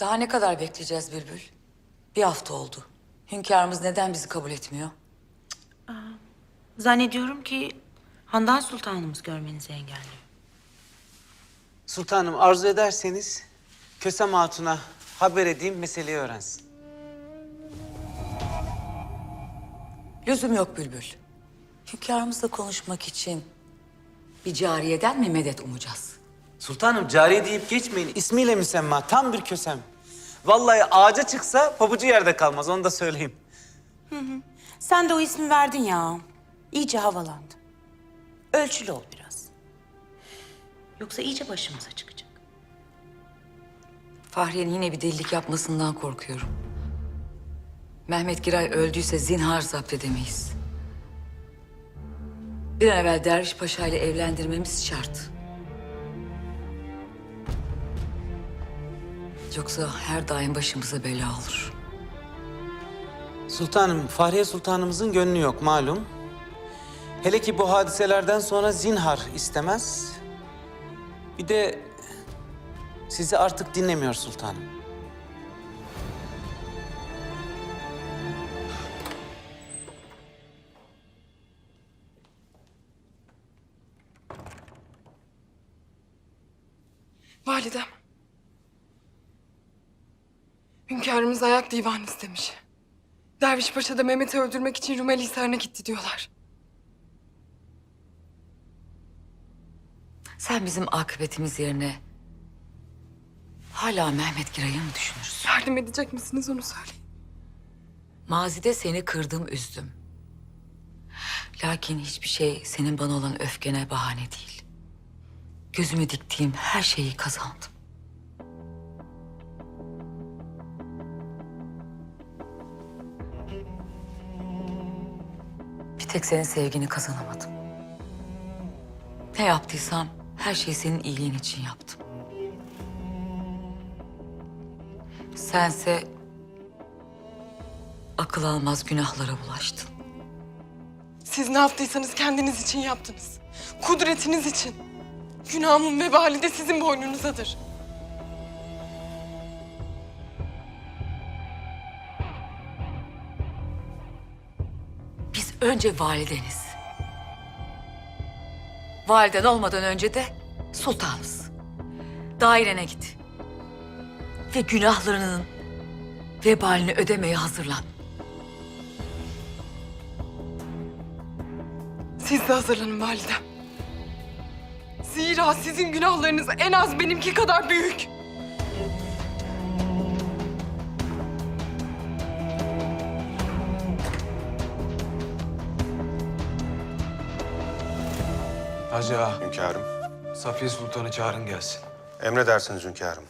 Daha ne kadar bekleyeceğiz Bülbül? Bir hafta oldu. Hünkârımız neden bizi kabul etmiyor? Zannediyorum ki Handan Sultanımız görmenizi engelliyor. Sultanım arzu ederseniz Kösem Hatun'a haber edeyim meseleyi öğrensin. Lüzum yok Bülbül. Hünkârımızla konuşmak için bir cariyeden mi medet umacağız? Sultanım cariye deyip geçmeyin. İsmiyle müsemma tam bir kösem. Vallahi ağaca çıksa pabucu yerde kalmaz onu da söyleyeyim. Sen de o ismi verdin ya. İyice havalandı. Ölçülü ol biraz. Yoksa iyice başımıza çıkacak. Fahriye'nin yine bir delilik yapmasından korkuyorum. Mehmet Giray öldüyse zinhar zapt edemeyiz. Bir an evvel Derviş Paşa ile evlendirmemiz şart. Yoksa her daim başımıza bela olur. Sultanım Fahriye Sultanımızın gönlü yok malum. Hele ki bu hadiselerden sonra zinhar istemez. Bir de sizi artık dinlemiyor sultanım. Validem. Hünkârımız ayak divan istemiş. Derviş Paşa da Mehmet'i öldürmek için Rumeli Hisarı'na gitti diyorlar. Sen bizim akıbetimiz yerine hala Mehmet Giray'ı mı düşünürsün? Yardım edecek misiniz onu söyleyin. Mazide seni kırdım, üzdüm. Lakin hiçbir şey senin bana olan öfkene bahane değil. Gözümü diktiğim her şeyi kazandım. Bir tek senin sevgini kazanamadım. Ne yaptıysam her şeyi senin iyiliğin için yaptım. Sense akıl almaz günahlara bulaştın. Siz ne yaptıysanız kendiniz için yaptınız. Kudretiniz için. Günahımın vebali de sizin boynunuzadır. Önce valideniz. Validen olmadan önce de sultanız. Dairene git. Ve günahlarının vebalini ödemeye hazırlan. Siz de hazırlanın validem. Zira sizin günahlarınız en az benimki kadar büyük. Hacı ağa, Hünkârım. Safiye Sultan'ı çağırın gelsin. Emredersiniz hünkârım.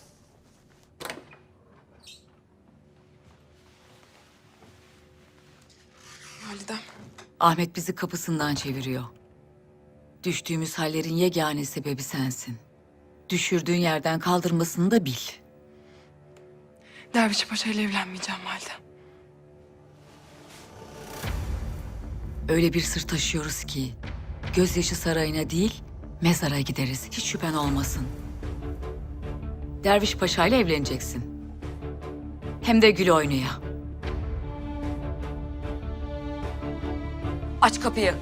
Validem. Ahmet bizi kapısından çeviriyor. Düştüğümüz hallerin yegane sebebi sensin. Düşürdüğün yerden kaldırmasını da bil. Derviş Paşa ile evlenmeyeceğim validem. Öyle bir sır taşıyoruz ki gözyaşı sarayına değil mezara gideriz. Hiç şüphen olmasın. Derviş Paşa ile evleneceksin. Hem de gül oynaya. Aç kapıyı.